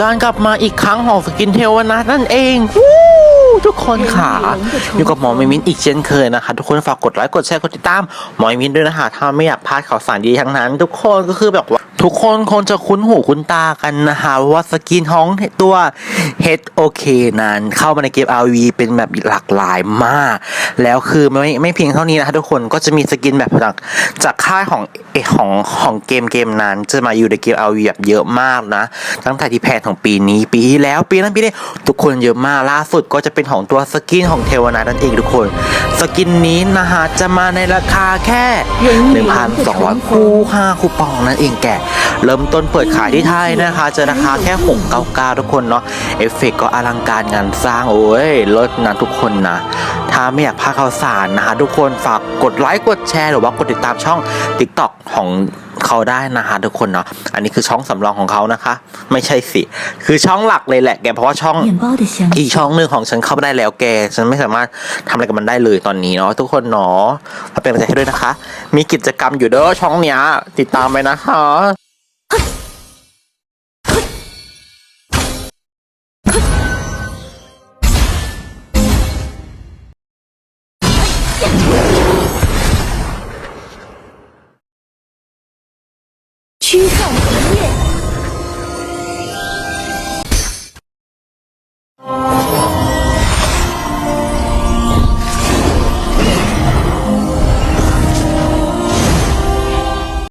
การกลับมาอีกครั้งของสกินเทลนะนั่นเองวู้ทุกคนค่ะ อยู่กับหมอมิมินอีกเช่นเคยนะคะ ทุกคนฝากกดไลค์กดแชร์กดติดตามหมอมิมินด้วยนะคะถ้าไม่อยากพลาดข่าวสารดีทั้งนั้น ทุกคนก็คือแบบว่า ทุกคนคงจะคุ้นหูคุ้นตากันนะคะว่าสกินของตัว HOK นั้นเข้ามาในเกม RV เป็นแบบหลากหลายมาก แล้วคือไม่ไม่เพียงเท่านี้นะคะทุกคนก็จะมีสกินแบบจากจากค่ายของเออของของเกมเกมนั้น จะมาอยู่ในเกม RV แบบเยอะมากนะ ตั้งแต่ที่แพนของปีนี้ปีที่แล้วปีนั้นปีนี้ทุกคนเยอะมากล่าสุดก็จะเป็นของตัวสกินของเทวนานั่นเองทุกคน สกินนี้นะฮะจะมาในราคาแค่ 1,200 คู่ค่าคูปองนั่นเองแกเริ่มต้นเปิดขายที่ไทยนะคะจะราคาแค่699ทุกคนเนาะเอฟเฟกต์ก็อลังการงานสร้างโอ้ยเลิศนะทุกคนนะาไม่อยากพาดข่าวสารนะฮะทุกคนฝากกดไลค์กดแชร์หรือว่ากดติดตามช่อง TikTok ของเขาได้นะฮะทุกคนเนาะอันนี้คือช่องสำรองของเขานะคะ ไม่ใช่สิ คือช่องหลักเลยแหละแกเพราะว่าช่องอีกช่องหนึ่งของฉันเข้าไม่ได้แล้วแก ฉันไม่สามารถทำอะไรกับมันได้เลยตอนนี้เนาะทุกคนเนาะเป็นกำลังใจให้ด้วยนะคะ มีกิจกรรมอยู่เด้อช่องเนี้ยติดตามไปนะคะ 驱散敌人